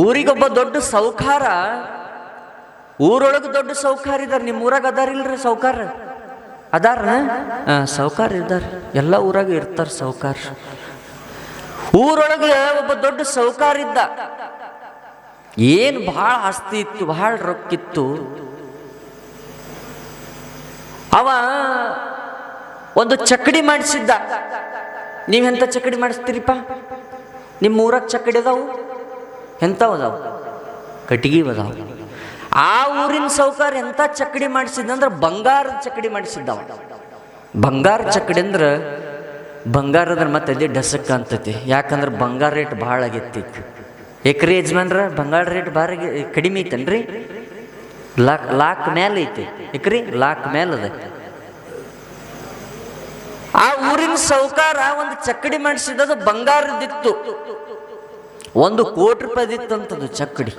ಊರಿಗೊಬ್ಬ ದೊಡ್ಡ ಸೌಕಾರ, ಊರೊಳಗೆ ದೊಡ್ಡ ಸೌಕಾರ ಇದಾರೆ ನಿಮ್ಮ ಊರಾಗ ಅದಾರಿಲ್ರಿ ಸೌಕಾರ? ಅದಾರ? ಸೌಕಾರ ಇದ್ದಾರೆ ಎಲ್ಲ ಊರಾಗ ಇರ್ತಾರ ಸೌಕಾರ. ಊರೊಳಗೆ ಒಬ್ಬ ದೊಡ್ಡ ಸೌಕಾರ ಇದ್ದ. ಏನು ಬಹಳ ಆಸ್ತಿ ಇತ್ತು ಬಹಳ ರೊಕ್ಕಿತ್ತು. ಅವ ಒಂದು ಚಕ್ಕಡಿ ಮಾಡಿಸಿದ್ದ. ನೀವೆಂತ ಚಕ್ಕಡಿ ಮಾಡಿಸ್ತೀರಿಪ್ಪ? ನಿಮ್ಮ ಊರಾಗ ಚಕ್ಕಡಿ ಅದಾವು? ಎಂಥವು ಅದಾವು? ಕಟ್ಟಿಗೆ ಅದಾವು. ಆ ಊರಿನ ಸೌಕಾರ ಎಂತ ಚಕ್ಕಡಿ ಮಾಡಿಸಿದ್ದಂದ್ರೆ ಬಂಗಾರದ ಚಕ್ಕಡಿ ಮಾಡಿಸಿದ್ದಾವ. ಬಂಗಾರ ಚಕ್ಕಡಿ ಅಂದ್ರೆ ಬಂಗಾರದ್ರ ಮತ್ತೆ ಅದೇ ಡಸಕ್ ಅಂತತಿ. ಯಾಕಂದ್ರೆ ಬಂಗಾರ ರೇಟ್ ಭಾಳ ಆಗೈತಿ ಎಕರೆ ಯಜಮಾನ್ರ ಬಂಗಾರ ರೇಟ್ ಭಾರಿ ಕಡಿಮೆ ಐತನ್ರಿ? ಲಾಕ್ ಲಾಕ್ ಮೇಲೆ ಐತಿ. ಎಕ್ರಿ, ಲಾಕ್ ಮೇಲೆ ಅದ. ಆ ಊರಿನ ಸೌಕಾರ ಒಂದು ಚಕ್ಕಡಿ ಮಾಡಿಸಿದ್ದು ಬಂಗಾರದಿತ್ತು ಒಂದು ಕೋಟಿ ರೂಪಾಯಿದಿತ್ತಂತದು ಚಕ್ಕಡಿ.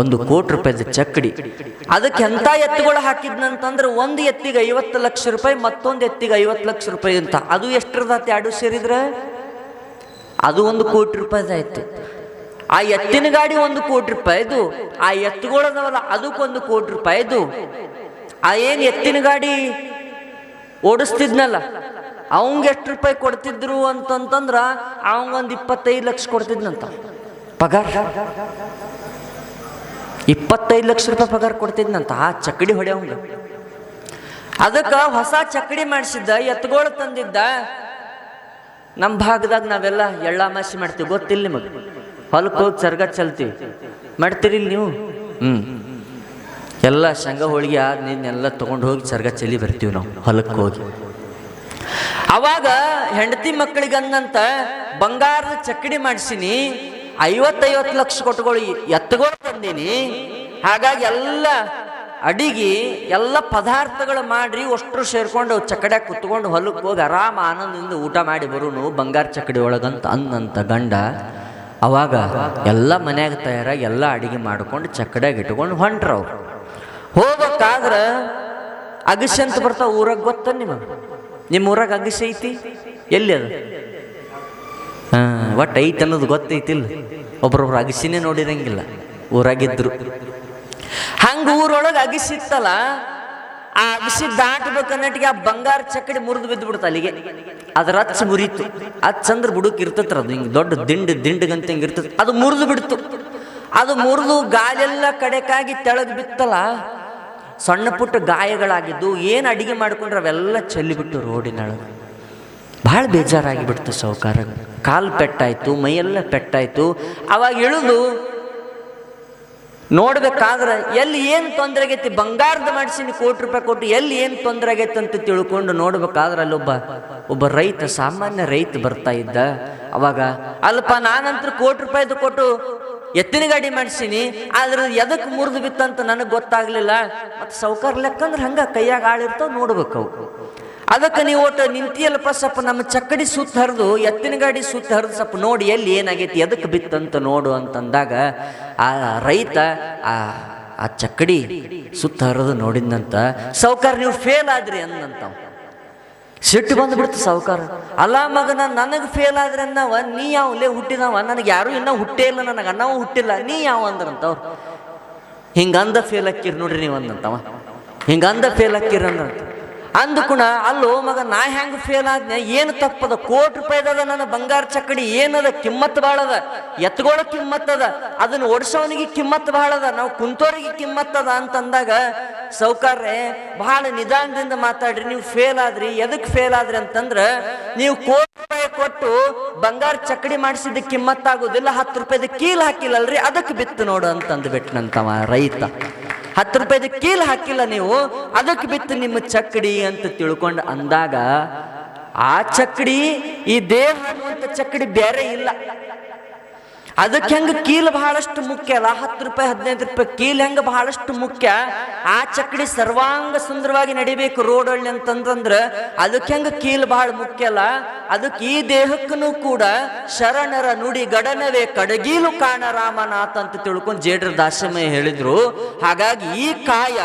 ಒಂದು ಕೋಟಿ ರೂಪಾಯಿದ ಚಕ್ಕಡಿ. ಅದಕ್ಕೆ ಎಂತ ಎತ್ತುಗಳು ಹಾಕಿದ್ನಂತಂದ್ರೆ ಒಂದು ಎತ್ತಿಗೆ ಐವತ್ತು ಲಕ್ಷ ರೂಪಾಯಿ, ಮತ್ತೊಂದು ಎತ್ತಿಗೆ ಐವತ್ತು ಲಕ್ಷ ರೂಪಾಯಿ ಅಂತ. ಅದು ಎಷ್ಟಿರ್ದಾತಿ ಎರಡು ಸೇರಿದ್ರೆ? ಅದು ಒಂದು ಕೋಟಿ ರೂಪಾಯಿದಾಯ್ತು ಆ ಎತ್ತಿನ ಗಾಡಿ ಒಂದು ಕೋಟಿ ರೂಪಾಯಿದು, ಆ ಎತ್ತುಗಳದವಲ್ಲ ಅದಕ್ಕೊಂದು ಕೋಟಿ ರೂಪಾಯಿದು. ಆ ಏನು ಎತ್ತಿನ ಗಾಡಿ ಓಡಿಸ್ತಿದ್ನಲ್ಲ? ಅವಂಗೆ ಎಷ್ಟು ರೂಪಾಯಿ ಕೊಡ್ತಿದ್ರು ಅಂತಂತಂದ್ರ ಅವಂಗೊಂದು ಇಪ್ಪತ್ತೈದು ಲಕ್ಷ ಕೊಡ್ತಿದ್ನಂತ. ಪಗಾರ? ಇಪ್ಪತ್ತೈದು ಲಕ್ಷ ರೂಪಾಯಿ ಪಗಾರ ಕೊಡ್ತಿದ್ನಂತ. ಆ ಚಕ್ಕಡಿ ಹೊಡೆಯವಂಗ ಅದಕ್ಕೆ ಹೊಸ ಚಕ್ಕಡಿ ಮಾಡಿಸಿದ್ದ, ಎತ್ಗೋಳ ತಂದಿದ್ದ. ನಮ್ಮ ಭಾಗದಾಗ ನಾವೆಲ್ಲ ಎಳ್ಳಾಮಾಸಿ ಮಾಡ್ತೀವಿ, ಗೊತ್ತಿಲ್ಲ ನಿಮಗೆ? ಹೊಲಕ್ಕೆ ಹೋಗಿ ಚರ್ಗ ಚಲ್ತೀವಿ. ಮಾಡ್ತೀರಿ ನೀವು? ಹ್ಞೂ ಎಲ್ಲ ಶೇಂಗಾ ಹೋಳಿಗೆ ಆದ ನೀನೆಲ್ಲ ತೊಗೊಂಡು ಹೋಗಿ ಚರ್ಗ ಚೆಲ್ಲಿ ಬರ್ತೀವಿ ನಾವು ಹೊಲಕ್ಕೆ ಹೋಗಿ. ಅವಾಗ ಹೆಂಡತಿ ಮಕ್ಕಳಿಗೆ ಅಂದಂತ ಬಂಗಾರದ ಚಕ್ಕಡಿ ಮಾಡಿಸಿನಿ, ಐವತ್ತೈವತ್ತು ಲಕ್ಷ ಕೊಟ್ಟುಗಳು ಎತ್ತುಗಳು ತಂದೀನಿ. ಹಾಗಾಗಿ ಎಲ್ಲ ಅಡಿಗೆ, ಎಲ್ಲ ಪದಾರ್ಥಗಳು ಮಾಡಿ ಅಷ್ಟರು ಸೇರ್ಕೊಂಡು ಚಕ್ಕಡ್ಯಾಗ ಕುತ್ಕೊಂಡು ಹೊಲಕ್ಕೆ ಹೋಗಿ ಆರಾಮ ಆನಂದದಿಂದ ಊಟ ಮಾಡಿ ಬರೋನು ಬಂಗಾರ ಚಕ್ಕಡಿ ಒಳಗಂತ ಅಂದಂತ ಗಂಡ ಅವಾಗ ಎಲ್ಲ ಮನ್ಯಾಗ ತಯಾರಾಗಿ ಎಲ್ಲ ಅಡಿಗೆ ಮಾಡ್ಕೊಂಡು ಚಕ್ಕಡ್ಯಾಗ ಇಟ್ಕೊಂಡು ಹೊಂಟ್ರವ್ರು ಹೋಗ್ಬೇಕಾದ್ರೆ ಹೋಗ್ಬೇಕಾದ್ರ ಅಗಸಿ ಅಂತ ಬರ್ತಾವ ಊರಾಗ ಗೊತ್ತ ನಿಮಗೆ? ನಿಮ್ಮ ಊರಾಗ ಅಗಸಿ ಐತಿ ಎಲ್ಲಿ ಅದು? ಹಾಂ, ಒಟ್ಟು ಐತಿ ಅನ್ನೋದು ಗೊತ್ತೈತಿಲ್ಲ ಒಬ್ರೊಬ್ರು ಅಗಸಿನೇ ನೋಡಿರಂಗಿಲ್ಲ. ಊರಾಗಿದ್ರು. ಹಂಗ ಊರೊಳಗೆ ಅಗಸಿತ್ತಲ್ಲ ಆ ಅಗಸಿ ದಾಟ್ಬೇಕನ್ನಟ್ಟಿಗೆ ಆ ಬಂಗಾರ ಚಕ್ಕಡಿ ಮುರಿದು ಬಿದ್ದು ಬಿಡ್ತು ಅಲ್ಲಿಗೆ. ಅದ್ರ ಹಚ್ಚ ಮುರಿತು. ಅದು ಚಂದ್ರ ಬುಡಕ್ ಇರ್ತತ್ರ ಅದು. ಹಿಂಗೆ ದೊಡ್ಡ ದಿಂಡು, ದಿಂಡ್ಗಂತ ಹಿಂಗೆ ಇರ್ತದೆ ಅದು ಮುರಿದು ಬಿಡ್ತು. ಅದು ಮುರಿದು ಗಾಲೆಲ್ಲ ಕಡೆಕಾಗಿ ತೆಳಗ್ ಬಿತ್ತಲ್ಲ ಸಣ್ಣ ಪುಟ್ಟ ಗಾಯಗಳಾಗಿದ್ದು ಏನು ಅಡಿಗೆ ಮಾಡಿಕೊಂಡ್ರೆ ಅವೆಲ್ಲ ಚೆಲ್ಲಿಬಿಟ್ಟು ರೋಡಿನೊಳಗೆ. ಭಾಳ ಬೇಜಾರಾಗಿ ಬಿಡ್ತು ಸೌಕಾರ ಕಾಲು ಪೆಟ್ಟಾಯಿತು, ಮೈಯೆಲ್ಲ ಪೆಟ್ಟಾಯಿತು. ಅವಾಗ ಇಳಿದು ನೋಡ್ಬೇಕಾದ್ರೆ ಎಲ್ಲಿ ಏನು ತೊಂದರೆ ಆಗೈತಿ ಬಂಗಾರದ ಮಾಡಿಸಿನಿ ಕೋಟಿ ರೂಪಾಯಿ ಕೊಟ್ಟು ಎಲ್ಲಿ ಏನು ತೊಂದರೆ ಆಗೈತೆ ಅಂತ ತಿಳ್ಕೊಂಡು ನೋಡ್ಬೇಕಾದ್ರೆ ಅಲ್ಲೊಬ್ಬ, ಒಬ್ಬ ರೈತ, ಸಾಮಾನ್ಯ ರೈತ ಬರ್ತಾ ಇದ್ದ. ಅವಾಗ ಅಲ್ಪ ನಾನಂತರ ಕೋಟಿ ರೂಪಾಯಿದು ಕೊಟ್ಟು ಎತ್ತಿನ ಗಾಡಿ ಮಾಡಿಸೀನಿ, ಆದ್ರೆ ಎದಕ್ಕೆ ಮುರಿದು ಬಿತ್ತಂತ ನನಗೆ ಗೊತ್ತಾಗ್ಲಿಲ್ಲ. ಮತ್ತು ಸೌಕರ್ ಲೆಕ್ಕಂದ್ರೆ ಹಂಗ ಕೈಯಾಗ ಆಳಿರ್ತಾವ ನೋಡ್ಬೇಕು ಅವು. ಅದಕ್ಕೆ ನೀವು ಒಟ್ಟು ನಿಂತಿಯಲ್ಲಪ್ಪ ಸ್ವಲ್ಪ ನಮ್ಮ ಚಕ್ಕಡಿ ಸುತ್ತ ಹರಿದು, ಎತ್ತಿನ ಗಾಡಿ ಸುತ್ತ ಹರಿದು ಸ್ವಲ್ಪ ನೋಡಿ ಎಲ್ಲಿ ಏನಾಗೈತಿ ಎದಕ್ಕೆ ಬಿತ್ತಂತ ನೋಡು ಅಂತಂದಾಗ, ಆ ರೈತ ಆ ಆ ಚಕ್ಕಡಿ ಸುತ್ತ ಹರಿದು ನೋಡಿದಂತ ಸೌಕರ್ ನೀವು ಫೇಲ್ ಆದ್ರಿ ಅಂದಂತಾವ ಸಿಟ್ಟು ಬಂದ್ಬಿಡ್ತು ಸಾವುಕಾರ. ಅಲ್ಲ ಮಗನ, ನನಗೆ ಫೇಲ್ ಆದ್ರೆ ಅನ್ನವ ನೀ ಯಾವಲೇ ಹುಟ್ಟಿದವ ನನಗೆ ಯಾರು ಇನ್ನೂ ಹುಟ್ಟೇ ಇಲ್ಲ, ನನಗೆ ಅನ್ನವ ಹುಟ್ಟಿಲ್ಲ. ನೀ ಯಾವ ಅಂದ್ರಂತವ್ರು? ಹಿಂಗಂದ ಫೇಲ್ ಹಾಕಿರಿ ನೋಡ್ರಿ ನೀವು ಅಂದಂತವ ಹಿಂಗಂದ ಫೇಲ್ ಹಾಕಿರಿ ಅಂದ್ರಂತ. ಅಂದ್ಕುಣ ಅಲ್ಲೋ ಮಗ, ನಾ ಹೆಂಗ್ ಫೇಲ್ ಆದ್ನೆ? ಏನು ತಪ್ಪದ? ಕೋಟಿ ರೂಪಾಯಿದದ ನನ್ನ ಬಂಗಾರ ಚಕ್ಕಡಿ ಏನದ? ಕಿಮ್ಮತ್ ಬಾಳದ. ಎತ್ಗೋಳ ಕಿಮ್ಮತ್ ಅದ. ಅದನ್ನ ಓಡಿಸೋನಿಗೆ ಕಿಮ್ಮತ್ ಬಾಳದ. ನಾವು ಕುಂತೋರಿಗೆ ಕಿಮ್ಮತ್ ಅದ ಅಂತಂದಾಗ ಸೌಕಾರ್ರೆ ಬಹಳ ನಿಧಾನದಿಂದ ಮಾತಾಡ್ರಿ. ನೀವು ಫೇಲ್ ಆದ್ರಿ. ಎದಕ್ ಫೇಲ್ ಆದ್ರಿ ಅಂತಂದ್ರ, ನೀವು ಕೋಟಿ ರೂಪಾಯಿ ಕೊಟ್ಟು ಬಂಗಾರ ಚಕ್ಕಡಿ ಕಿಮ್ಮತ್ ಆಗೋದಿಲ್ಲ ಹತ್ತು ರೂಪಾಯಿದ ಕೀಲ್ ಹಾಕಿಲ್ಲಲ್ರಿ? ಅದಕ್ಕೆ ಬಿತ್ತು ನೋಡು ಅಂತಂದ್ಬಿಟ್ನಂತವ ರೈತ. ಹತ್ತು ರೂಪಾಯಿದ ಕೀಲ್ ಹಾಕಿಲ್ಲ ನೀವು, ಅದಕ್ಕೆ ಬಿತ್ತು ನಿಮ್ಮ ಚಕ್ಕಡಿ ಅಂತ ತಿಳ್ಕೊಂಡು ಅಂದಾಗ, ಆ ಚಕ್ಕಡಿ, ಈ ದೇಹ ಅನ್ನುವಂಥ ಚಕ್ಕಡಿ ಬೇರೆ ಇಲ್ಲ. ಅದಕ್ಕೆ ಹೆಂಗ ಕೀಲ್ ಬಹಳಷ್ಟು ಮುಖ್ಯ ಅಲ್ಲ? ಹತ್ತು ರೂಪಾಯಿ ಹದಿನೈದು ರೂಪಾಯಿ ಕೀಲ್ ಹೆಂಗ ಬಹಳಷ್ಟು ಮುಖ್ಯ? ಆ ಚಕ್ಡಿ ಸರ್ವಾಂಗ ಸುಂದರವಾಗಿ ನಡಿಬೇಕು ರೋಡಲ್ಲಿ ಅಂತಂದ್ರ ಅದಕ್ಕೆ ಹೆಂಗ ಕೀಲ್ ಬಹಳ ಮುಖ್ಯ ಅಲ್ಲ? ಅದಕ್ಕೆ ಈ ದೇಹಕ್ಕೂ ಕೂಡ ಶರಣರ ನುಡಿ ಗಡನವೇ ಕಡಗೀಲು ಕಾಣ ರಾಮನಾಥ ಅಂತ ತಿಳ್ಕೊಂಡು ಜೇಡ್ರ ದಾಸಮಯ ಹೇಳಿದ್ರು. ಹಾಗಾಗಿ ಈ ಕಾಯ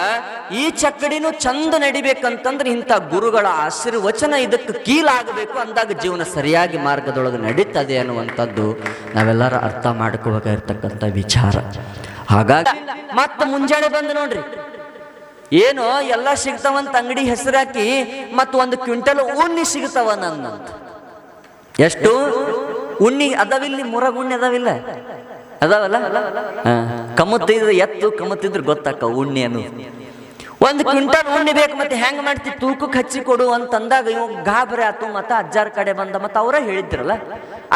ಈ ಚಕ್ಕಡಿನೂ ಚಂದ ನಡಿಬೇಕಂತಂದ್ರೆ ಇಂಥ ಗುರುಗಳ ಆಶೀರ್ವಚನ ಇದಕ್ಕೆ ಕೀಲಾಗಬೇಕು ಅಂದಾಗ ಜೀವನ ಸರಿಯಾಗಿ ಮಾರ್ಗದೊಳಗೆ ನಡೀತದೆ ಅನ್ನುವಂಥದ್ದು ನಾವೆಲ್ಲರೂ ಅರ್ಥ ಮಾಡ್ಕೋಬೇಕಾಗಿರ್ತಕ್ಕಂಥ ವಿಚಾರ. ಹಾಗಾಗಿ ಮತ್ತೆ ಮುಂಜಾನೆ ಬಂದು ನೋಡ್ರಿ. ಏನು ಎಲ್ಲ ಸಿಗ್ತಾವಂತ ಅಂಗಡಿ ಹೆಸರಾಕಿ ಮತ್ತು ಒಂದು ಕ್ವಿಂಟಲ್ ಉಣ್ಣಿ ಸಿಗ್ತಾವ ನನ್ನಂತ. ಎಷ್ಟು? ಉಣ್ಣಿ ಅದಾವಿಲ್ಲ, ಮುರಗುಣ್ಣಿ ಅದಾವಿಲ್ಲ? ಅದಾವಲ್ಲ. ಕಮ್ಮತ್ತಿದ್ರೆ ಎತ್ತು ಕಮ್ಮತ್ತಿದ್ರೆ ಗೊತ್ತಾಕ ಉಣ್ಣಿ ಅನ್ನೋದು. ಒಂದು ಕ್ವಿಂಟಲ್ ಉಣ್ಣಿ ಬೇಕು ಮತ್ತೆ ಹೆಂಗ್ ಮಾಡ್ತಿ? ತೂಕಕ್ಕೆ ಹಚ್ಚಿ ಕೊಡು ಅಂತಂದಾಗ ಇವ್ ಗಾಬರಿ ಆತು ಮತ್ತ ಅಜ್ಜಾರ್ ಕಡೆ ಬಂದ ಮತ್ತ ಅವರ ಹೇಳಿದ್ರಲ್ಲ.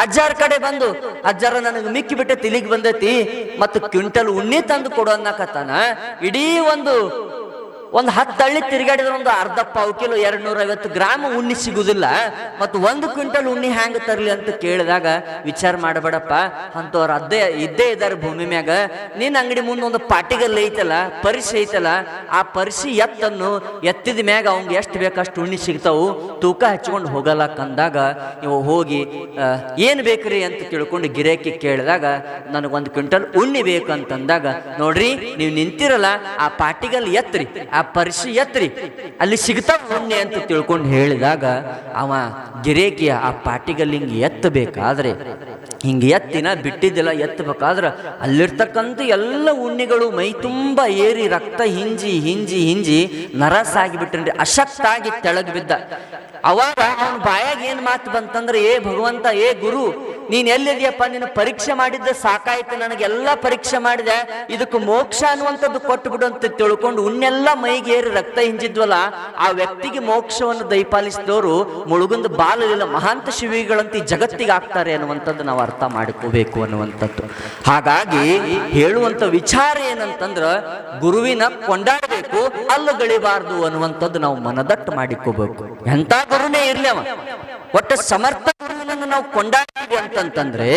ಅಜ್ಜಾರ್ ಕಡೆ ಬಂದು ಅಜ್ಜಾರ ನನಗೆ ಮಿಕ್ಕಿ ಬಿಟ್ಟೆ ತಿಲಿಗ್ ಬಂದೈತಿ ಮತ್ತು ಕ್ವಿಂಟಲ್ ಉಣ್ಣಿ ತಂದು ಕೊಡು ಅನ್ನಕತ್ತಾನ. ಇಡೀ ಒಂದು ಒಂದು ಹತ್ತು ಹಳ್ಳಿ ತಿರುಗಾಡಿದ್ರೆ ಒಂದು ಅರ್ಧ ಪಾವು ಕಿಲೋ ಎರಡು ನೂರ ಐವತ್ತು ಗ್ರಾಮ್ ಉಣ್ಣಿ ಸಿಗುದಿಲ್ಲ. ಮತ್ತು ಒಂದು ಕ್ವಿಂಟಲ್ ಉಣ್ಣಿ ಹ್ಯಾಂಗ ತರ್ಲಿ ಅಂತ ಕೇಳಿದಾಗ ವಿಚಾರ ಮಾಡಬೇಡಪ್ಪ. ಅಂತವ್ರು ಅದೇ ಇದ್ದೇ ಇದ್ದಾರೆ ಭೂಮಿ ಮ್ಯಾಗ. ನಿನ್ನ ಅಂಗಡಿ ಮುಂದೆ ಒಂದು ಪಾಟಿಗಲ್ ಐತಲ್ಲ, ಪರಿಸಿ ಐತಲ್ಲ, ಆ ಪರಿಸಿ ಎತ್ತನ್ನು ಎತ್ತಿದ ಮ್ಯಾಗ ಅವ್ಗೆ ಎಷ್ಟು ಬೇಕಷ್ಟು ಉಣ್ಣಿ ಸಿಗ್ತಾವು. ತೂಕ ಹಚ್ಕೊಂಡು ಹೋಗಲ್ಲ ಕಂದಾಗ ನೀವು ಹೋಗಿ ಏನು ಏನ್ ಬೇಕ್ರಿ? ಅಂತ ತಿಳ್ಕೊಂಡು ಗಿರೇಕಿ ಕೇಳಿದಾಗ, ನನಗೊಂದು ಕ್ವಿಂಟಲ್ ಉಣ್ಣಿ ಬೇಕು ಅಂತಂದಾಗ ನೋಡ್ರಿ, ನೀವು ನಿಂತಿರಲ್ಲ, ಆ ಪಾಟಿಗಲ್ ಎತ್ತರಿ ಆ ಪರಿಸಿ ಎತ್ರಿ. ಅಲ್ಲಿ ಸಿಗ್ತಾವ ಉಣ್ಣೆ ಅಂತ ತಿಳ್ಕೊಂಡು ಹೇಳಿದಾಗ ಅವ ಗಿರೇಕಿಯ ಆ ಪಾಟಿಗಲ್ಲಿಂಗ್ ಎತ್ತಬೇಕಾದ್ರೆ ಹಿಂಗೆ ಎತ್ತಿನ ಬಿಟ್ಟಿದ್ದಿಲ್ಲ ಎತ್ತಬೇಕಾದ್ರೆ ಅಲ್ಲಿರ್ತಕ್ಕಂಥ ಎಲ್ಲ ಉಣ್ಣಿಗಳು ಮೈ ತುಂಬ ಏರಿ ರಕ್ತ ಹಿಂಜಿ ಹಿಂಜಿ ಹಿಂಜಿ ನರಸಾಗಿಬಿಟ್ರಿ ಅಶಕ್ತಾಗಿ ತೆಳಗ್ ಬಿದ್ದ. ಅವಾಗ ಅವನ ಬಾಯಾಗ ಏನ್ ಮಾತು ಬಂತಂದ್ರೆ, ಏ ಭಗವಂತ, ಏ ಗುರು, ನೀನ್ ಎಲ್ಲಿದೆಯಪ್ಪ? ನಿನ್ನ ಪರೀಕ್ಷೆ ಮಾಡಿದ್ದ ಸಾಕಾಯ್ತು, ನನಗೆಲ್ಲ ಪರೀಕ್ಷೆ ಮಾಡಿದೆ. ಇದಕ್ಕೆ ಮೋಕ್ಷ ಅನ್ನುವಂಥದ್ದು ಕೊಟ್ಟು ಅಂತ ತಿಳ್ಕೊಂಡು ಉನ್ನೆಲ್ಲ ಮೈಗೆ ಏರಿ ರಕ್ತ ಹಿಂಜಿದ್ವಲ್ಲ, ಆ ವ್ಯಕ್ತಿಗೆ ಮೋಕ್ಷವನ್ನು ದಯಪಾಲಿಸಿದವರು ಮುಳುಗುಂದ ಬಾಲಲಿಲ್ಲ ಮಹಾಂತ ಶಿವಿಗಳಂತ ಜಗತ್ತಿಗೆ ಆಗ್ತಾರೆ ಅನ್ನುವಂಥದ್ದು ನಾವು ಅರ್ಥ ಮಾಡಿಕೋಬೇಕು ಅನ್ನುವಂಥದ್ದು. ಹಾಗಾಗಿ ಹೇಳುವಂತ ವಿಚಾರ ಏನಂತಂದ್ರೆ ಗುರುವಿನ ಕೊಂಡಾಡಬೇಕು ಅಲ್ಲಗಳಿಬಾರ್ದು ಅನ್ನುವಂಥದ್ದು ನಾವು ಮನದಟ್ಟು ಮಾಡಿಕೋಬೇಕು. ಎಂಥ ಗುರುನೇ ಇರ್ಲಿ ಅವ. ಒಟ್ಟು ಸಮರ್ಥ ಗುರುವಿನನ್ನು ನಾವು ಕೊಂಡಾಡ್ತೀವಿ ಅಂತಂತಂದ್ರೆ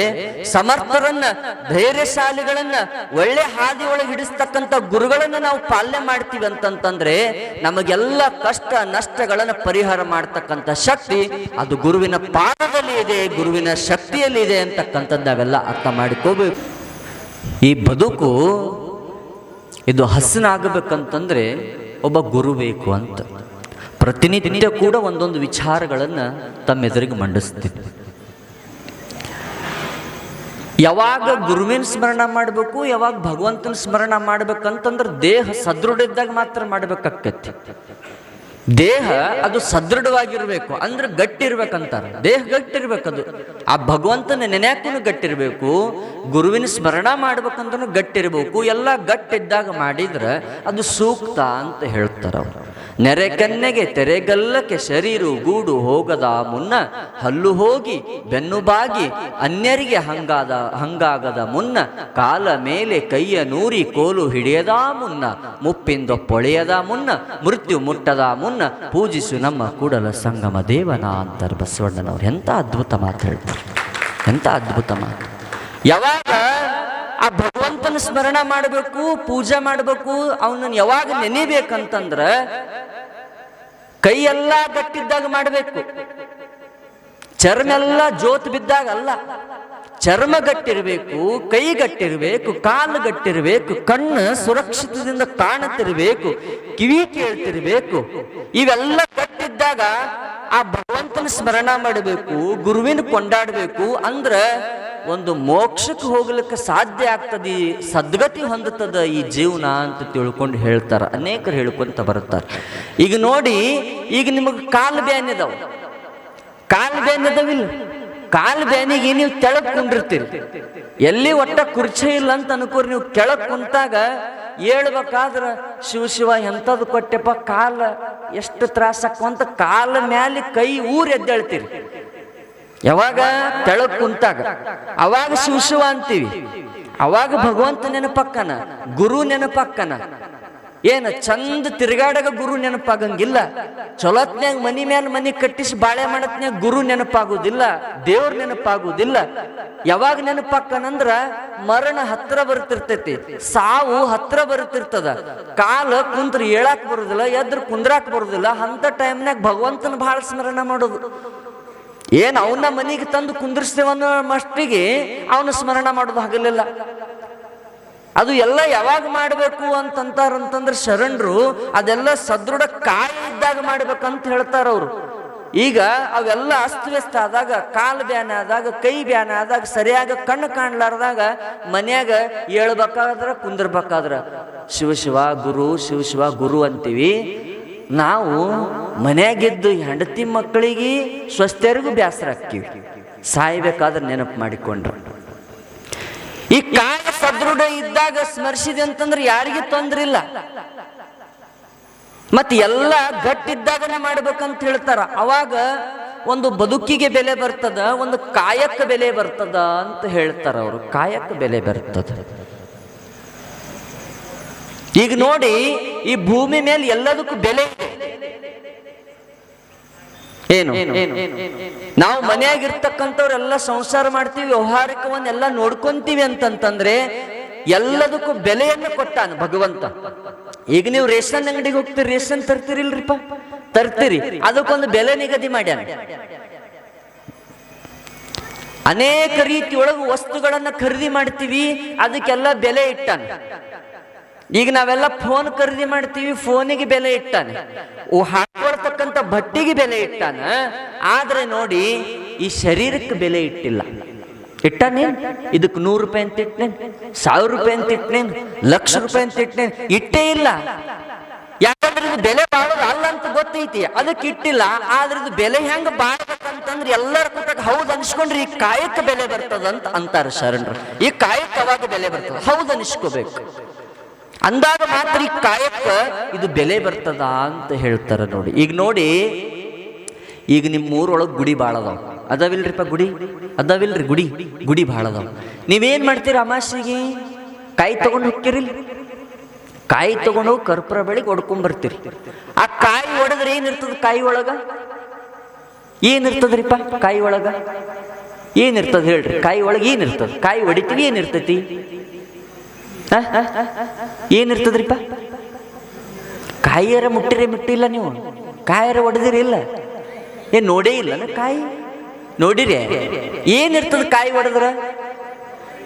ಸಮರ್ಥರನ್ನ, ಧೈರ್ಯಶಾಲಿಗಳನ್ನ, ಒಳ್ಳೆ ಹಾದಿ ಒಳಗೆ ಹಿಡಿಸ್ತಕ್ಕಂಥ ಗುರುಗಳನ್ನ ನಾವು ಪಾಲನೆ ಮಾಡ್ತೀವಿ ಅಂತಂತಂದ್ರೆ ನಮಗೆಲ್ಲ ಕಷ್ಟ, ನಷ್ಟಗಳನ್ನ ಪರಿಹಾರ ಮಾಡ್ತಕ್ಕಂಥ ಶಕ್ತಿ ಅದು ಗುರುವಿನ ಪಾದದಲ್ಲಿ ಇದೆ, ಗುರುವಿನ ಶಕ್ತಿಯಲ್ಲಿ ಇದೆ ಅಂತಕ್ಕಂಥದ್ದು ನಾವೆಲ್ಲ ಅರ್ಥ ಮಾಡಿಕೋಬೇಕು. ಈ ಬದುಕು ಇದು ಹಸನಾಗಬೇಕಂತಂದ್ರೆ ಒಬ್ಬ ಗುರು ಬೇಕು ಅಂತ. ಪ್ರತಿನಿತ್ಯ ಕೂಡ ಒಂದೊಂದು ವಿಚಾರಗಳನ್ನು ತಮ್ಮೆದುರಿಗೆ ಮಂಡಿಸ್ತಿದ್ವಿ ಯಾವಾಗ ಗುರುವಿನ ಸ್ಮರಣ ಮಾಡಬೇಕು, ಯಾವಾಗ ಭಗವಂತನ ಸ್ಮರಣ ಮಾಡ್ಬೇಕಂತಂದ್ರೆ ದೇಹ ಸದೃಢ ಇದ್ದಾಗ ಮಾತ್ರ ಮಾಡ್ಬೇಕಾಕತಿ ದೇಹ ಅದು ಸದೃಢವಾಗಿರ್ಬೇಕು, ಅಂದ್ರೆ ಗಟ್ಟಿರ್ಬೇಕಂತಾರ. ದೇಹ ಗಟ್ಟಿರ್ಬೇಕದು. ಆ ಭಗವಂತನ ನೆನೆಯಕ್ಕೂ ಗಟ್ಟಿರ್ಬೇಕು, ಗುರುವಿನ ಸ್ಮರಣ ಮಾಡ್ಬೇಕಂದ್ರೂ ಗಟ್ಟಿರ್ಬೇಕು, ಎಲ್ಲ ಗಟ್ಟಿದ್ದಾಗ ಮಾಡಿದ್ರೆ ಅದು ಸೂಕ್ತ ಅಂತ ಹೇಳ್ತಾರೆ ಅವ್ರು ನೆರೆ ಕನ್ನೆಗೆ ತೆರೆಗಲ್ಲಕ್ಕೆ ಶರೀರು ಗೂಡು ಹೋಗದ ಮುನ್ನ ಹಲ್ಲು ಹೋಗಿ ಬೆನ್ನು ಬಾಗಿ ಅನ್ಯರಿಗೆ ಹಂಗಾದ ಹಂಗಾಗದ ಮುನ್ನ ಕಾಲ ಮೇಲೆ ಕೈಯ ನೂರಿ ಕೋಲು ಹಿಡಿಯದ ಮುನ್ನ ಮುಪ್ಪಿಂದ ಪೊಳೆಯದ ಮುನ್ನ ಮೃತ್ಯು ಮುಟ್ಟದ ಮುನ್ನ ಪೂಜಿಸು ನಮ್ಮ ಕೂಡಲ ಸಂಗಮ ದೇವನ ಅಂತರ್ ಬಸವಣ್ಣನವ್ರು. ಎಂತ ಅದ್ಭುತ ಮಾತು ಹೇಳ್ತಾರೆ. ಎಂತ ಅದ್ಭುತ ಮಾತು. ಯಾವಾಗ ಆ ಭಗವಂತನ ಸ್ಮರಣ ಮಾಡಬೇಕು, ಪೂಜೆ ಮಾಡಬೇಕು, ಅವನನ್ನು ಯಾವಾಗ ನೆನಿಬೇಕಂತಂದ್ರ ಕೈಯೆಲ್ಲ ಗಟ್ಟಿದ್ದಾಗ ಮಾಡಬೇಕು. ಚರ್ಮ ಎಲ್ಲ ಜೋತ್ ಬಿದ್ದಾಗ ಅಲ್ಲ. ಚರ್ಮ ಗಟ್ಟಿರಬೇಕು, ಕೈ ಗಟ್ಟಿರಬೇಕು, ಕಾಲು ಗಟ್ಟಿರಬೇಕು, ಕಣ್ಣು ಸುರಕ್ಷಿತದಿಂದ ಕಾಣುತ್ತಿರಬೇಕು, ಕಿವಿ ಕೇಳ್ತಿರ್ಬೇಕು. ಇವೆಲ್ಲ ಗಟ್ಟಿದ್ದಾಗ ಆ ಭಗವಂತನ ಸ್ಮರಣ ಮಾಡಬೇಕು, ಗುರುವಿನ ಕೊಂಡಾಡಬೇಕು, ಅಂದ್ರ ಒಂದು ಮೋಕ್ಷಕ್ಕೆ ಹೋಗ್ಲಿಕ್ಕೆ ಸಾಧ್ಯ ಆಗ್ತದೆ, ಸದ್ಗತಿ ಹೊಂದುತ್ತದ ಈ ಜೀವನ ಅಂತ ತಿಳ್ಕೊಂಡು ಹೇಳ್ತಾರೆ. ಅನೇಕರು ಹೇಳ್ಕೊಂತ ಬರುತ್ತಾರೆ. ಈಗ ನೋಡಿ, ಈಗ ನಿಮಗೆ ಕಾಲು ಬ್ಯಾನ್ ಇದಾವೆ ಕಾಲು ಬ್ಯಾನ್ ಕಾಲು ಬ್ಯಾನಿಗೆ ನೀವು ಕೆಳಗೆ ಕುಂಡಿರ್ತೀರಿ. ಎಲ್ಲಿ ಒಟ್ಟ ಕುರ್ಚಿ ಇಲ್ಲ ಅಂತ ಅನ್ಕೋರಿ, ನೀವು ಕೆಳಗೆ ಕುಂತಾಗ ಹೇಳ್ಬೇಕಾದ್ರ, ಶಿವ ಶಿವ ಎಂಥದ್ದು ಕೊಟ್ಟೆಪ್ಪ, ಕಾಲ ಎಷ್ಟು ತ್ರಾಸಕ್ಕ ಅಂತ ಕಾಲ ಮ್ಯಾಲೆ ಕೈ ಊರ್ ಎದ್ದೇಳ್ತೀರಿ. ಯಾವಾಗ ತೆಳಗ್ ಕುಂತಾಗ? ಅವಾಗ ಶಿವ ಅಂತೀವಿ. ಅವಾಗ ಭಗವಂತ ನೆನಪಕ್ಕನ, ಗುರು ನೆನಪಕ್ಕನ. ಏನ ಚಂದ ತಿರುಗಾಡಗ ಗುರು ನೆನಪಾಗಂಗಿಲ್ಲ. ಚಲೋತ್ನ್ಯಾಗ ಮನಿ ಮ್ಯಾಲ ಮನಿ ಕಟ್ಟಿಸಿ ಬಾಳೆ ಮಾಡತ್ನ್ಯಾಗ ಗುರು ನೆನಪಾಗುದಿಲ್ಲ, ದೇವ್ರ ನೆನಪಾಗುದಿಲ್ಲ. ಯಾವಾಗ ನೆನಪಾಕನಂದ್ರ ಮರಣ ಹತ್ರ ಬರ್ತಿರ್ತೈತಿ ಸಾವು ಹತ್ರ ಬರ್ತಿರ್ತದ ಕಾಲ ಕುಂತ್ರ ಏಳಾಕ್ ಬರುದಿಲ್ಲ, ಎದ್ರ ಕುಂದ್ರಾಕ್ ಬರುದಿಲ್ಲ, ಅಂತ ಟೈಮ್ನಾಗ ಭಗವಂತನ ಬಹಳ ಸ್ಮರಣ ಮಾಡೋದು. ಏನ್ ಅವನ ಮನೆಗೆ ತಂದು ಕುಂದಿರ್ತೇವನ್ನೋ ಮಷ್ಟಿಗೆ ಅವನ ಸ್ಮರಣ ಮಾಡೋದು ಹಾಗಲಿಲ್ಲ ಅದು ಎಲ್ಲ ಯಾವಾಗ ಮಾಡಬೇಕು ಅಂತಂತಾರಂತಂದ್ರೆ ಶರಣರು ಅದೆಲ್ಲ ಸದೃಢ ಕಾಯಿ ಇದ್ದಾಗ ಮಾಡ್ಬೇಕಂತ ಹೇಳ್ತಾರ ಅವರು. ಈಗ ಅವೆಲ್ಲ ಅಸ್ತವ್ಯಸ್ತ ಆದಾಗ, ಕಾಲು ಬ್ಯಾನ ಆದಾಗ, ಕೈ ಬ್ಯಾನ ಆದಾಗ, ಸರಿಯಾಗ ಕಣ್ಣು ಕಾಣ್ಲಾರ್ದಾಗ ಮನ್ಯಾಗ ಏಳ್ಬೇಕಾದ್ರ ಕುಂದಿರ್ಬೇಕಾದ್ರ ಶಿವ ಗುರು ಶಿವ ಗುರು ಅಂತೀವಿ. ನಾವು ಮನೆಯಾಗಿದ್ದು ಹೆಂಡತಿ ಮಕ್ಕಳಿಗೆ ಸ್ವಸ್ಥರಿಗೂ ಬೇಸರ ಹಾಕ್ತೀವಿ ಸಾಯ್ಬೇಕಾದ್ರೆ ನೆನಪು ಮಾಡಿಕೊಂಡ್ರು. ಈ ಕಾಯ ಸದೃಢ ಇದ್ದಾಗ ಸ್ಮರಿಸಿದೆ ಅಂತಂದ್ರೆ ಯಾರಿಗೆ ತೊಂದ್ರೆ ಇಲ್ಲ. ಮತ್ತೆ ಎಲ್ಲ ಗಟ್ಟಿದ್ದಾಗನೇ ಮಾಡ್ಬೇಕಂತ ಹೇಳ್ತಾರ. ಅವಾಗ ಒಂದು ಬದುಕಿಗೆ ಬೆಲೆ ಬರ್ತದ, ಒಂದು ಕಾಯಕ್ಕೆ ಬೆಲೆ ಬರ್ತದ ಅಂತ ಹೇಳ್ತಾರ ಅವರು. ಕಾಯಕ್ಕೆ ಬೆಲೆ ಬರ್ತದ. ಈಗ ನೋಡಿ, ಈ ಭೂಮಿ ಮೇಲೆ ಎಲ್ಲದಕ್ಕೂ ಬೆಲೆ ಏನು? ನಾವು ಮನೆಯಾಗಿರ್ತಕ್ಕಂಥವ್ರೆಲ್ಲ ಸಂಸಾರ ಮಾಡ್ತೀವಿ ವ್ಯವಹಾರಿಕವನ್ನೆಲ್ಲ ನೋಡ್ಕೊಂತೀವಿ ಅಂತಂತಂದ್ರೆ ಎಲ್ಲದಕ್ಕೂ ಬೆಲೆಯನ್ನು ಕೊಟ್ಟಾನ ಭಗವಂತ. ಈಗ ನೀವು ರೇಷನ್ ಅಂಗಡಿಗೆ ಹೋಗ್ತೀರಿ, ರೇಷನ್ ತರ್ತೀರಿಲ್ರಿಪ್ಪ? ತರ್ತೀರಿ. ಅದಕ್ಕೊಂದು ಬೆಲೆ ನಿಗದಿ ಮಾಡ್ಯಾನ. ಅನೇಕ ರೀತಿಯೊಳಗು ವಸ್ತುಗಳನ್ನ ಖರೀದಿ ಮಾಡ್ತೀವಿ, ಅದಕ್ಕೆಲ್ಲ ಬೆಲೆ ಇಟ್ಟಾನ. ಈಗ ನಾವೆಲ್ಲ ಫೋನ್ ಖರೀದಿ ಮಾಡ್ತೀವಿ ಫೋನಿಗೆ ಬೆಲೆ ಇಟ್ಟಾನೆ. ಓ ಹಾಕೊಳ್ತಕ್ಕಂಥ ಬಟ್ಟಿಗೆ ಬೆಲೆ ಇಟ್ಟಾನ? ಆದ್ರೆ ನೋಡಿ, ಈ ಶರೀರಕ್ಕೆ ಬೆಲೆ ಇಟ್ಟಿಲ್ಲ. ಇಟ್ಟಾನೇನ್ ಇದಕ್ಕೆ ನೂರು ರೂಪಾಯಿ ಅಂತ ಇಟ್ನೇನ್ ಸಾವಿರ ರೂಪಾಯಿ ಅಂತ ಇಟ್ನೇನ್ ಲಕ್ಷ ರೂಪಾಯಿ ಅಂತ ಇಟ್ನೇನ್ ಇಟ್ಟೇ ಇಲ್ಲ. ಯಾಕಂದ್ರೆ ಇದು ಬೆಲೆ ಬಾಳೋದು ಅಲ್ಲ ಅಂತ ಗೊತ್ತೈತಿ. ಅದಕ್ಕೆ ಇಟ್ಟಿಲ್ಲ. ಆದ್ರೆ ಇದು ಬೆಲೆ ಹೆಂಗ ಬಾಳ್ಬೇಕಂತಂದ್ರೆ ಎಲ್ಲರ ಕೂಟಾಗ ಹೌದು ಅನ್ಸ್ಕೊಂಡ್ರಿ ಈ ಕಾಯಕ್ಕೆ ಬೆಲೆ ಬರ್ತದಂತ ಅಂತಾರ ಶರಣರು. ಈ ಕಾಯಕ್ಕೆ ಅವಾಗ ಬೆಲೆ ಬರ್ತದ. ಹೌದು ಅನಿಸ್ಕೋಬೇಕು. ಅಂದಾಗ ಮಾತ್ರ ಈ ಕಾಯಕ್ಕ ಇದು ಬೆಲೆ ಬರ್ತದ ಅಂತ ಹೇಳ್ತಾರ ನೋಡಿ. ಈಗ ನೋಡಿ, ಈಗ ನಿಮ್ಮ ಊರೊಳಗೆ ಗುಡಿ ಭಾಳ ಅದಾವ. ಅದಾವಿಲ್ರಿಪ್ಪ ಗುಡಿ? ಅದಾವಿಲ್ರಿ ಗುಡಿ? ಗುಡಿ ಭಾಳ ಅದಾವ. ನೀವೇನ್ ಮಾಡ್ತೀರಿ ಅಮಾಸಿಗೆ ಕಾಯಿ ತಗೊಂಡು ಹೋಗ್ತಿರಿಲ್ ಕಾಯಿ ತಗೊಂಡು ಹೋಗಿ ಕರ್ಪೂರ ಬೆಳಿಗ್ಗೆ ಹೊಡ್ಕೊಂಡ್ ಬರ್ತೀರಿ. ಆ ಕಾಯಿ ಹೊಡೆದ್ರೆ ಏನಿರ್ತದ ಕಾಯಿ ಒಳಗ? ಏನಿರ್ತದ್ರಿಪ್ಪ ಕಾಯಿ ಒಳಗ? ಏನಿರ್ತದ ಹೇಳ್ರಿ? ಕಾಯಿ ಒಳಗೆ ಏನಿರ್ತದ ಕಾಯಿ ಹೊಡಿತೀವಿ ಏನಿರ್ತೈತಿ? ಏನಿರ್ತದ್ರಿಪ್ಪ? ಕಾಯಿಯರ ಮುಟ್ಟಿರೆ ಮುಟ್ಟಿಲ್ಲ ನೀವು. ಕಾಯರ ಒಡೆದಿರಿ ಇಲ್ಲ. ಏ, ನೋಡೇ ಇಲ್ಲ ಕಾಯಿ? ನೋಡಿರಿ. ಏನಿರ್ತದ ಕಾಯಿ ಒಡೆದ್ರ?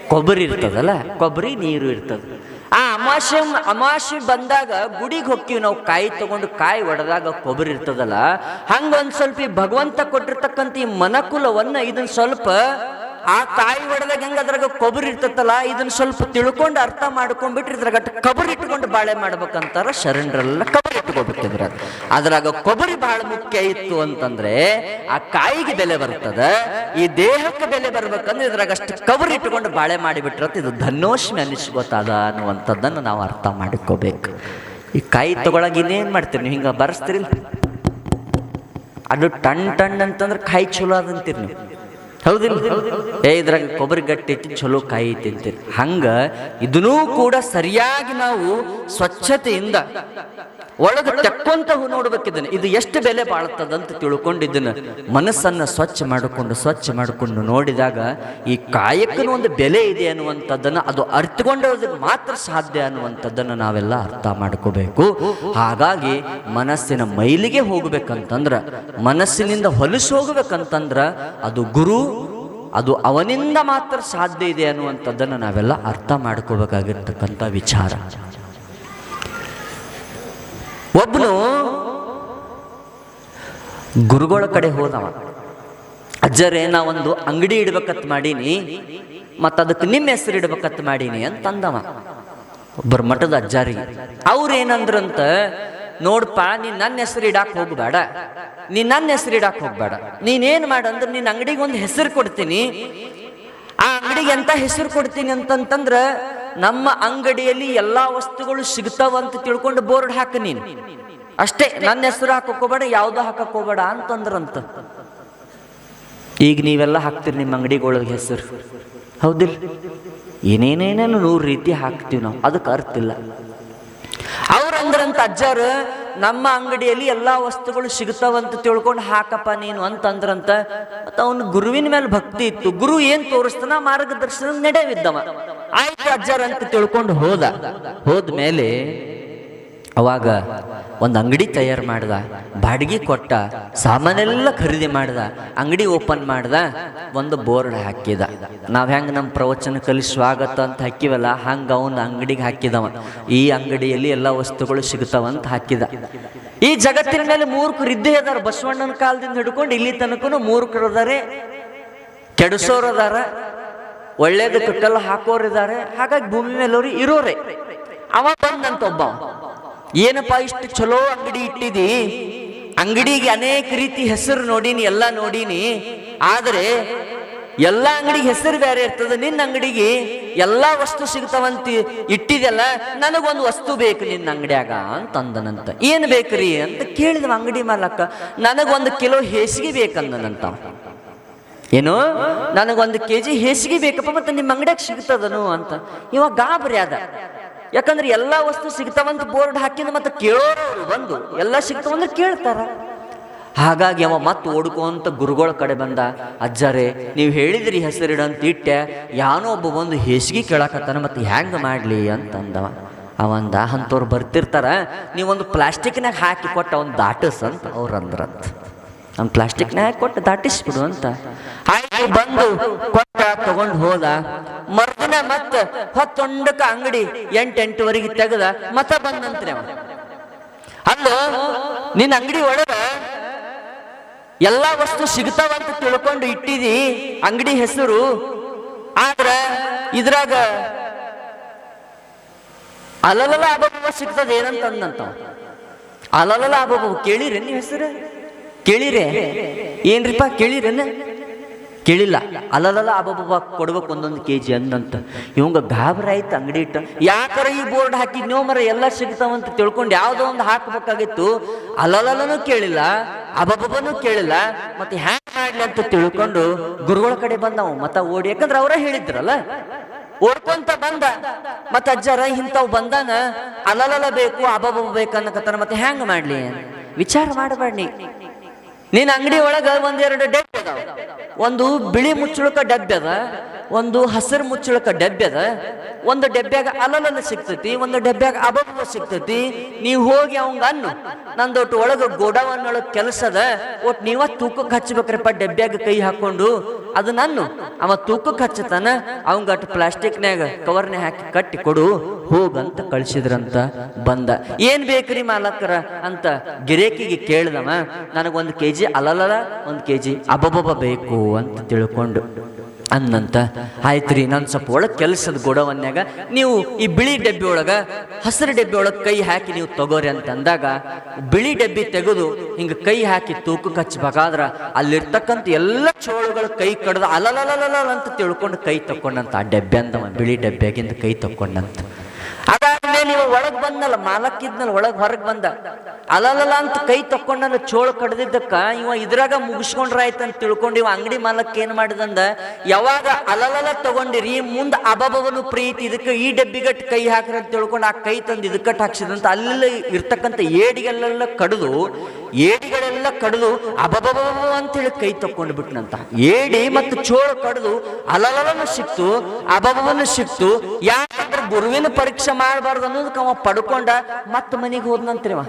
ಕೊಬ್ಬರಿ ಇರ್ತದಲ್ಲ, ಕೊಬ್ಬರಿ ನೀರು ಇರ್ತದ. ಆ ಅಮಾಶೆ ಅಮಾಶೆ ಬಂದಾಗ ಗುಡಿಗೆ ಹೋಗ್ತೀವಿ ನಾವು, ಕಾಯಿ ತಗೊಂಡು ಕಾಯಿ ಒಡೆದಾಗ ಕೊಬ್ಬರಿ ಇರ್ತದಲ್ಲ, ಹಂಗ ಒಂದ್ ಸ್ವಲ್ಪ ಭಗವಂತ ಕೊಟ್ಟಿರ್ತಕ್ಕಂಥ ಈ ಮನಕುಲವನ್ನ ಇದನ್ನ ಸ್ವಲ್ಪ ಆ ಕಾಯಿ ಒಡೆದಾಗ ಹೆಂಗ ಅದ್ರಾಗ ಕೊಬ್ಬರಿ ಇರ್ತತಲ್ಲ ಇದನ್ನ ಸ್ವಲ್ಪ ತಿಳ್ಕೊಂಡು ಅರ್ಥ ಮಾಡ್ಕೊಂಡ್ಬಿಟ್ರೆ ಇದ್ರಾಗ ಕಬರಿ ಇಟ್ಕೊಂಡು ಬಾಳೆ ಮಾಡ್ಬೇಕಂತಾರ ಶರಣರೆಲ್ಲ ಕಬರಿ ಇಟ್ಕೋಬೇಕಿದ್ರ ಅದ್ರಾಗ ಕೊಬ್ಬರಿ ಬಹಳ ಮುಖ್ಯ ಇತ್ತು ಅಂತಂದ್ರೆ ಆ ಕಾಯಿಗೆ ಬೆಲೆ ಬರ್ತದ, ಈ ದೇಹಕ್ಕೆ ಬೆಲೆ ಬರ್ಬೇಕಂದ್ರೆ ಇದ್ರಾಗ ಅಷ್ಟು ಕಬರಿ ಇಟ್ಕೊಂಡು ಬಾಳೆ ಮಾಡಿಬಿಟ್ರತ್, ಇದು ಧನೋಷ್ಮಿ ಅನಿಸ್ಕೋತದ ಅನ್ನುವಂಥದ್ದನ್ನು ನಾವು ಅರ್ಥ ಮಾಡಿಕೋಬೇಕು. ಈ ಕಾಯಿ ತಗೊಳಗ ಇನ್ನೇನ್ ಮಾಡ್ತೀರಿ ನೀವು? ಹಿಂಗ ಬರ್ಸ್ತೀರಿ ಅದು ಟಣ್ ಟಣ್ ಅಂತಂದ್ರೆ ಕಾಯಿ ಚಲೋ ಅದಂತೀರಿ ನೀವು. ಹೌದಿಲ್ಲ? ಏ, ಇದ್ರಾಗ ಕೊಬ್ಬರಿ ಗಟ್ಟಿ ಚಲೋ ಕಾಯಿ ತಿಂತೀರಿ. ಹಂಗ ಇದನ್ನೂ ಕೂಡ ಸರಿಯಾಗಿ ನಾವು ಸ್ವಚ್ಛತೆಯಿಂದ ಒಳಗೆ ತೆಕ್ಕೊಂತ ನೋಡ್ಬೇಕಿದ್ದೇನೆ ಇದು ಎಷ್ಟು ಬೆಲೆ ಬಾಳ್ತದಂತ ತಿಳ್ಕೊಂಡಿದ್ದನ್ನು ಮನಸ್ಸನ್ನು ಸ್ವಚ್ಛ ಮಾಡಿಕೊಂಡು ಸ್ವಚ್ಛ ಮಾಡಿಕೊಂಡು ನೋಡಿದಾಗ ಈ ಕಾಯಕ್ಕನು ಒಂದು ಬೆಲೆ ಇದೆ ಅನ್ನುವಂಥದ್ದನ್ನ, ಅದು ಅರ್ಥಕೊಂಡೋದಕ್ಕೆ ಮಾತ್ರ ಸಾಧ್ಯ ಅನ್ನುವಂಥದ್ದನ್ನ ನಾವೆಲ್ಲ ಅರ್ಥ ಮಾಡ್ಕೋಬೇಕು. ಹಾಗಾಗಿ ಮನಸ್ಸಿನ ಮೈಲಿಗೆ ಹೋಗ್ಬೇಕಂತಂದ್ರ, ಮನಸ್ಸಿನಿಂದ ಹೊಲಸು ಹೋಗ್ಬೇಕಂತಂದ್ರೆ ಅದು ಗುರು ಅದು ಅವನಿಂದ ಮಾತ್ರ ಸಾಧ್ಯ ಇದೆ ಅನ್ನುವಂಥದ್ದನ್ನು ನಾವೆಲ್ಲ ಅರ್ಥ ಮಾಡ್ಕೋಬೇಕಾಗಿರ್ತಕ್ಕಂಥ ವಿಚಾರ. ಒಬ್ಬನು ಗುರುಗಳ ಕಡೆ ಹೋದವ. ಅಜ್ಜರೇ ನಾ ಒಂದು ಅಂಗಡಿ ಇಡ್ಬೇಕತ್ ಮಾಡೀನಿ ಮತ್ತು ಅದಕ್ಕೆ ನಿಮ್ಮ ಹೆಸರು ಇಡ್ಬೇಕತ್ ಮಾಡೀನಿ ಅಂತ ಅಂದವ ಒಬ್ಬರ ಮಠದ ಅಜ್ಜಾರಿ ಅವ್ರು ಏನಂದ್ರಂತ ನೋಡ್ಪ, ನೀನ್ ನನ್ನ ಹೆಸರು ಇಡಾಕ್ ಹೋಗ್ಬೇಡ. ನೀ ನನ್ನ ಹೆಸರು ಇಡಾಕ್ ಹೋಗ್ಬೇಡ. ನೀನೇನ್ ಮಾಡಂದ್ರೆ ನಿನ್ನ ಅಂಗಡಿಗೆ ಒಂದು ಹೆಸರು ಕೊಡ್ತೀನಿ. ಆ ಅಂಗಡಿಗೆ ಎಂತ ಹೆಸರು ಕೊಡ್ತೀನಿ ಅಂತಂತಂದ್ರ ನಮ್ಮ ಅಂಗಡಿಯಲ್ಲಿ ಎಲ್ಲಾ ವಸ್ತುಗಳು ಸಿಗ್ತಾವ ಅಂತ ತಿಳ್ಕೊಂಡು ಬೋರ್ಡ್ ಹಾಕ ನೀನು. ಅಷ್ಟೇ, ನನ್ನ ಹೆಸರು ಹಾಕೋಕೋಬೇಡ ಯಾವ್ದು ಹಾಕಕ್ ಅಂತಂದ್ರಂತ. ಈಗ ನೀವೆಲ್ಲ ಹಾಕ್ತೀರಿ ನಿಮ್ಮ ಅಂಗಡಿಗೊಳಗೆ ಹೆಸರು. ಹೌದಿಲ್ಲ ಏನೇನೇನೇನು ನೂರು ರೀತಿ ಹಾಕ್ತೀವಿ ನಾವು. ಅದಕ್ಕೆ ಅರ್ಥ ಇಲ್ಲ. ಅವ್ರಂದ್ರಂತ ಅಜ್ಜಾರು, ನಮ್ಮ ಅಂಗಡಿಯಲ್ಲಿ ಎಲ್ಲಾ ವಸ್ತುಗಳು ಸಿಗ್ತಾವಂತ ತಿಳ್ಕೊಂಡು ಹಾಕಪ್ಪ ನೀನು ಅಂತಂದ್ರಂತ, ಮತ್ತ ಅವನು ಗುರುವಿನ ಮೇಲೆ ಭಕ್ತಿ ಇತ್ತು. ಗುರು ಏನ್ ತೋರಿಸ್ತಾನ? ಮಾರ್ಗದರ್ಶನ ನಡೆವಿದ್ದವ. ಆಯ್ತು ಅಜ್ಜರ್ ಅಂತ ತಿಳ್ಕೊಂಡು ಹೋದ. ಹೋದ್ಮೇಲೆ ಅವಾಗ ಒಂದು ಅಂಗಡಿ ತಯಾರು ಮಾಡ್ದ, ಬಾಡಿಗೆ ಕೊಟ್ಟ, ಸಾಮಾನೆಲ್ಲ ಖರೀದಿ ಮಾಡ್ದ, ಅಂಗಡಿ ಓಪನ್ ಮಾಡ್ದ, ಒಂದು ಬೋರ್ಡ್ ಹಾಕಿದ. ನಾವು ಹೆಂಗೆ ನಮ್ಮ ಪ್ರವಚನ ಕಲಿ ಸ್ವಾಗತ ಅಂತ ಹಾಕಿವಲ್ಲ, ಹಂಗೆ ಅವನು ಅಂಗಡಿಗೆ ಹಾಕಿದವ. ಈ ಅಂಗಡಿಯಲ್ಲಿ ಎಲ್ಲ ವಸ್ತುಗಳು ಸಿಗ್ತಾವಂತ ಹಾಕಿದ. ಈ ಜಗತ್ತಿನ ಮೇಲೆ ಮೂರ್ಖರು ಇದ್ದೇ ಅದಾರ, ಬಸವಣ್ಣನ ಕಾಲದಿಂದ ಹಿಡ್ಕೊಂಡು ಇಲ್ಲಿ ತನಕನು ಮೂರ್ಖರು ಅದಾರೆ, ಕೆಡಿಸೋರು ಅದಾರ, ಒಳ್ಳೇದಕ್ಕೆ ಕಲ್ಲ ಹಾಕೋರಿದ್ದಾರೆ ಹಾಗಾಗಿ ಭೂಮಿ ಮೇಲವ್ರು ಇರೋರೆ. ಅವ ಬಂದಂತ ಒಬ್ಬ. ಏನಪ್ಪ ಇಷ್ಟು ಚಲೋ ಅಂಗಡಿ ಇಟ್ಟಿದಿ? ಅಂಗಡಿಗೆ ಅನೇಕ ರೀತಿ ಹೆಸರು ನೋಡೀನಿ, ಎಲ್ಲ ನೋಡೀನಿ. ಆದರೆ ಎಲ್ಲ ಅಂಗಡಿಗೆ ಹೆಸರು ಬೇರೆ ಇರ್ತದೆ. ನಿನ್ನ ಅಂಗಡಿಗೆ ಎಲ್ಲ ವಸ್ತು ಸಿಗ್ತಾವಂತ ಇಟ್ಟಿದೆಲ್ಲ ನನಗೊಂದು ವಸ್ತು ಬೇಕು ನಿನ್ನ ಅಂಗಡಿಯಾಗ ಅಂತ ಅಂದನಂತ ಏನು ಬೇಕ್ರಿ ಅಂತ ಕೇಳಿದ ಅಂಗಡಿ ಮಾಲಕ್ಕ ನನಗೊಂದು ಕಿಲೋ ಹೇಸಿಗೆ ಬೇಕಂದನಂತ ಏನು? ನನಗೊಂದು ಕೆ ಜಿ ಹೇಸಿಗೆ ಬೇಕಪ್ಪ, ಮತ್ತೆ ನಿಮ್ಮ ಅಂಗಡಿಯಾಗ ಸಿಗ್ತದನು ಅಂತ. ಇವಾಗ ಗಾಬರಿ ಅದ ಯಾಕಂದ್ರೆ ಎಲ್ಲಾ ವಸ್ತು ಸಿಗ್ತಾವಂತ ಬೋರ್ಡ್ ಹಾಕಿದ ಮತ್ತೆ ಕೇಳೋರು ಬಂದು ಎಲ್ಲ ಸಿಗ್ತಾವಂದ್ರೆ ಕೇಳ್ತಾರ. ಹಾಗಾಗಿ ಅವ ಮತ್ತೆ ಅಂತ ಗುರುಗಳ ಕಡೆ ಬಂದ, ಅಜ್ಜರೇ, ನೀವು ಹೇಳಿದ್ರಿ ಹೆಸರಿಡಂತ ಇಟ್ಟೆ, ಯಾನೋ ಒಬ್ಬ ಒಂದು ಹೇಸಿಗೆ ಕೇಳಕತ್ತಾನ ಮತ್ತೆ ಹ್ಯಾಂಗ ಮಾಡ್ಲಿ? ಅಂತ ಅಂದವ ಅವಂದ, ಅಂಥವ್ರು ಬರ್ತಿರ್ತಾರ, ನೀವೊಂದು ಪ್ಲಾಸ್ಟಿಕ್ನಾಗ ಹಾಕಿ ಕೊಟ್ಟ ಒಂದು ದಾಟಸ್ ಅಂತ ಅವ್ರು ಅಂದ್ರಂತ. ಅವ್ನು ಪ್ಲಾಸ್ಟಿಕ್ನಾಗ ಕೊಟ್ಟು ದಾಟಿಸ್ಬಿಡು ಅಂತ. ಆಯ್ತು, ಬಂದು ಕೊಟ್ಟ ತಗೊಂಡು ಹೋದ. ಮರ್ದಿನ ಮತ್ತ ಹೊತ್ತೊಂಡಕ ಅಂಗಡಿ ಎಂಟೆಂಟುವರೆಗೆ ತೆಗೆದ ಮತ ಬಂದಂತ್ರಿ ಅವ ಅಲ್ಲೋ ನಿನ್ನ ಅಂಗಡಿ ಒಳಗ ಎಲ್ಲಾ ವಸ್ತು ಸಿಗ್ತಾವಂತ ತಿಳ್ಕೊಂಡು ಇಟ್ಟಿದಿ ಅಂಗಡಿ ಹೆಸರು. ಆದ್ರ ಇದ್ರಾಗ ಅಲಲಲ ಅಬಬ ಸಿಗ್ತದೆ ಏನಂತ ಅಂದಂತ ಅಲಲಲ ಅಬಬ ಕೇಳಿರಿ ನೀವು ಹೆಸರು? ಕೇಳಿರೆ? ಏನ್ರಿಪ್ಪ ಕೇಳಿರೇನ? ಕೇಳಿಲ್ಲ. ಅಲ್ಲಲ್ಲ ಅಬ್ಬಬ್ಬ ಕೊಡ್ಬೇಕು ಒಂದೊಂದು ಕೆ ಜಿ ಅಂದಂತ. ಇವಂಗ ಗಾಬರ ಆಯ್ತು ಅಂಗಡಿ ಇಟ್ಟ. ಯಾಕರ ಈ ಬೋರ್ಡ್ ಹಾಕಿದ್ನೋ ಮರ ಎಲ್ಲ ಸಿಗ್ತಾವಂತ ತಿಳ್ಕೊಂಡು ಯಾವುದೋ ಒಂದು ಹಾಕ್ಬೇಕಾಗಿತ್ತು. ಅಲ್ಲಲ್ಲೂ ಕೇಳಿಲ್ಲ ಅಬ್ಬಬ್ಬನೂ ಕೇಳಿಲ್ಲ. ಮತ್ತೆ ಹ್ಯಾಂಗ್ ಮಾಡ್ಲಿ ಅಂತ ತಿಳ್ಕೊಂಡು ಗುರುಗಳ ಕಡೆ ಬಂದವು. ಮತ್ತ ಓಡಿ, ಯಾಕಂದ್ರೆ ಅವರೇ ಹೇಳಿದ್ರಲ್ಲ. ಓಡ್ಕೊಂತ ಬಂದ. ಮತ್ತ ಅಜ್ಜರ, ಇಂಥವ್ ಬಂದಾನ. ಅಲಲಲ ಬೇಕು ಅಬಬ ಬೇಕು ಅನ್ನಕತ್ತಾನ. ಮತ್ತೆ ಹ್ಯಾಂಗ ಮಾಡ್ಲಿ? ವಿಚಾರ ಮಾಡಬೇಡಿ ನಿನ್ನ ಅಂಗಡಿ ಒಳಗ ಒಂದೆರಡು ಡಬ್ಬೆ ಅದಾವ. ಒಂದು ಬಿಳಿ ಮುಚ್ಚಳಕ ಡಬ್ಬೆ ಅದ, ಒಂದು ಹಸಿರು ಮುಚ್ಚಳಕ ಡಬ್ಬೆ ಅದ. ಒಂದು ಡಬ್ಬ್ಯಾಗ ಅಲಲಲ್ಲ ಸಿಗ್ತೈತಿ, ಒಂದು ಡಬ್ಬ್ಯಾಗ ಅಬಬ ಸಿಗ್ತೈತಿ. ನೀವು ಹೋಗಿ ಅವಂಗ ಅನ್ನು. ನಂದೊಟ್ಟು ಒಳಗ ಗೋಡವನ್ನೊಳಗೆ ಕೆಲಸ ಅದ. ಒಟ್ಟು ನೀವ ತೂಕಕ್ಕೆ ಹಚ್ಚಬೇಕ್ರಪ್ಪ ಡಬ್ಬ್ಯಾಗ ಕೈ ಹಾಕೊಂಡು. ಅದು ನಾನು ಅವ ತೂಕಕ್ಕೆ ಹಚ್ಚತಾನ, ಅವಂಗ ಅಟ್ಟು ಪ್ಲಾಸ್ಟಿಕ್ನ್ಯಾಗ ಕವರ್ನ ಹಾಕಿ ಕಟ್ಟಿ ಕೊಡು, ಹೋಗಂತ ಕಳ್ಸಿದ್ರಂತ ಬಂದ. ಏನ್ ಬೇಕ್ರಿ ಮಾಲಕರ ಅಂತ ಗಿರೇಕಿಗೆ ಕೇಳ್ದವ, ನನಗೊಂದು ಕೆ ಜಿ ಅಲಲಲ ಒಂದು ಕೆ ಜಿ ಅಬಬಬ ಬೇಕು ಅಂತ ತಿಳ್ಕೊಂಡು. ಅನ್ನಂತ ಆಯ್ತ್ರಿ ನಾನು ಸ್ವಲ್ಪ ಒಳಗೆ ಕೆಲಸದ ಗೊಡವನ್ಯಾಗ ನೀವು ಈ ಬಿಳಿ ಡಬ್ಬಿ ಒಳಗ, ಹಸಿರು ಡಬ್ಬಿ ಒಳಗೆ ಕೈ ಹಾಕಿ ನೀವು ತಗೋರಿ ಅಂತ ಅಂದಾಗ, ಬಿಳಿ ಡಬ್ಬಿ ತೆಗೆದು ಹಿಂಗ ಕೈ ಹಾಕಿ ತೂಕ ಕಚ್ಚಬೇಕಾದ್ರೆ ಅಲ್ಲಿರ್ತಕ್ಕಂಥ ಎಲ್ಲ ಚೋಳುಗಳ ಕೈ ಕಡ್ದು ಅಲಲಲಲ ಅಂತ ತಿಳ್ಕೊಂಡು ಕೈ ತಕೊಂಡಂತ ಆ ಡಬ್ಬೆ ಅಂದವ, ಬಿಳಿ ಡಬ್ಬ್ಯಾಗಿಂದ ಕೈ ತಕೊಂಡಂತ ಅದಾದ್ಮೇಲೆ ನೀವು ಒಳಗ್ ಬಂದಲ್ಲ ಮಾಲಕ್ಕಿದ್ನಲ್ಲ ಒಳಗ್ ಹೊರಗ್ ಬಂದ. ಅಲಲಲ ಅಂತ ಕೈ ತಕೊಂಡಲ್ಲ ಚೋಳು ಕಡ್ದಿದ್ದಕ್ಕ, ಇವ ಇದ್ರಾಗ ಮುಗಿಸ್ಕೊಂಡ್ರಾಯ್ತು ಅಂತ ತಿಳ್ಕೊಂಡು ಇವ ಅಂಗಡಿ ಮಾಲಕ್ ಏನ್ ಮಾಡಿದಂದ, ಯಾವಾಗ ಅಲಲಲ ತಗೊಂಡಿರಿ, ಮುಂದ ಅಬಬವನು ಪ್ರೀತಿ, ಇದಕ್ಕೆ ಈ ಡಬ್ಬಿಗಟ್ಟು ಕೈ ಹಾಕ್ರಿ ಅಂತ ತಿಳ್ಕೊಂಡು ಆ ಕೈ ತಂದು ಇದಕ್ಕಟ್ಟು ಹಾಕ್ಸಿದಂತ ಅಲ್ಲಿ ಇರ್ತಕ್ಕಂಥ ಏಡಿಗೆಲ್ಲ ಕಡಿದು ಏಡಿಗಳೆಲ್ಲ ಕಡಿದು ಅಬಬಬ ಅಂತೇಳಿ ಕೈ ತಕ್ಕೊಂಡು ಬಿಟ್ನಂತ. ಏಡಿ ಮತ್ತು ಚೋಳ ಕಡಿದು ಅಲಲಲನು ಸಿಕ್ತು ಅಬಬವನು ಸಿಕ್ತು. ಯಾಕಂದ್ರೆ ಗುರುವಿನ ಪರೀಕ್ಷೆ ಮಾಡಬಾರ್ದು ಅನ್ನೋದಕ್ಕೆ ಅವ ಪಡ್ಕೊಂಡ ಮತ್ತೆ ಮನೆಗೆ ಹೋದ್ನಂತ್ರಿವ.